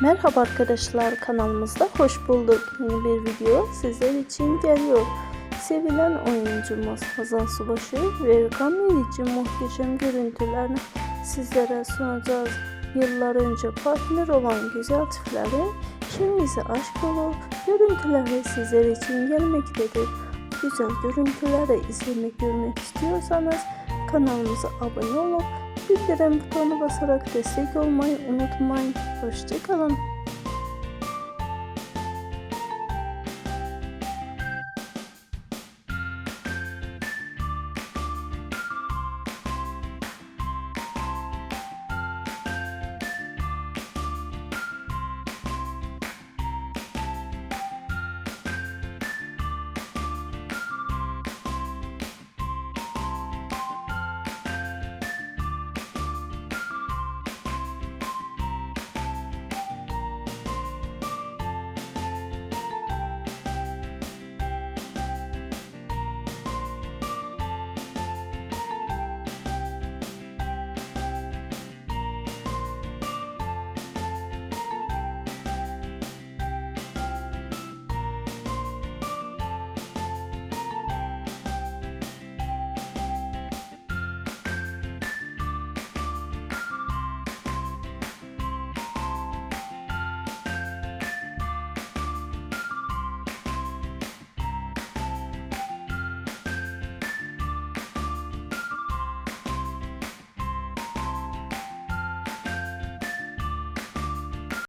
Merhaba arkadaşlar kanalımızda hoş bulduk. Yeni bir video sizler için geliyor. Sevilen oyuncumuz Hazan Subaşı ve Erkan Meriç'in muhteşem görüntülerini sizlere sunacağız. Yıllar önce partner olan güzel çiftlerin şimdi ise aşk dolu görüntüleri sizler için gelmektedir. Güzel görüntüleri izlemek görmek istiyorsanız kanalımıza abone olun bildirim butonu basarak destek olmayı unutmayın. Hoşçakalın.